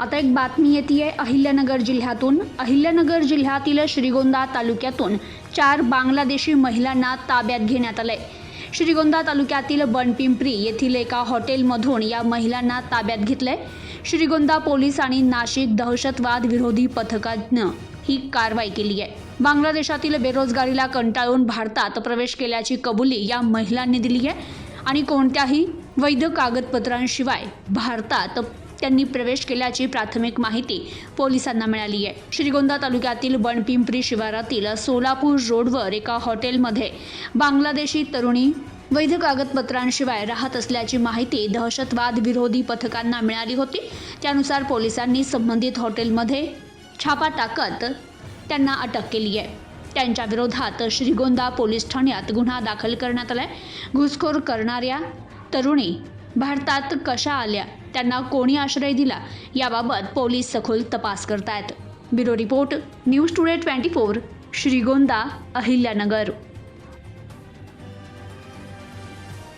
आता एक बातमी येते आहे अहिल्यानगर जिल्ह्यातून. अहिल्यानगर जिल्ह्यातील श्रीगोंदा तालुक्यातून चार बांगलादेशी महिलांना ताब्यात घेण्यात आलंय. श्रीगोंदा तालुक्यातील बनपिंपरी येथील एका हॉटेलमधून या महिलांना ताब्यात घेतलंय. श्रीगोंदा पोलीस आणि नाशिक दहशतवाद विरोधी पथकानं ही कारवाई केली आहे. बांगलादेशातील बेरोजगारीला कंटाळून भारतात प्रवेश केल्याची कबुली या महिलांनी दिली आहे. आणि कोणत्याही वैध कागदपत्रांशिवाय भारतात त्यांनी प्रवेश केल्याची प्राथमिक माहिती पोलिसांना मिळाली आहे. श्रीगोंदा तालुक्यातील बनपिंपरी शिवारातील सोलापूर रोडवर एका हॉटेलमध्ये बांगलादेशी तरुणी वैध कागदपत्रांशिवाय राहत असल्याची माहिती दहशतवाद विरोधी पथकांना मिळाली होती. त्यानुसार पोलिसांनी संबंधित हॉटेलमध्ये छापा टाकत त्यांना अटक केली आहे. त्यांच्या विरोधात श्रीगोंदा पोलीस ठाण्यात गुन्हा दाखल करण्यात आलाय. घुसखोर करणाऱ्या तरुणी भारतात कशा आल्या? त्यांना कोणी आश्रय दिला याबाबत पोलीस सखोल तपास करतायत. Bureau report news today twenty four Shrigonda Ahilyanagar.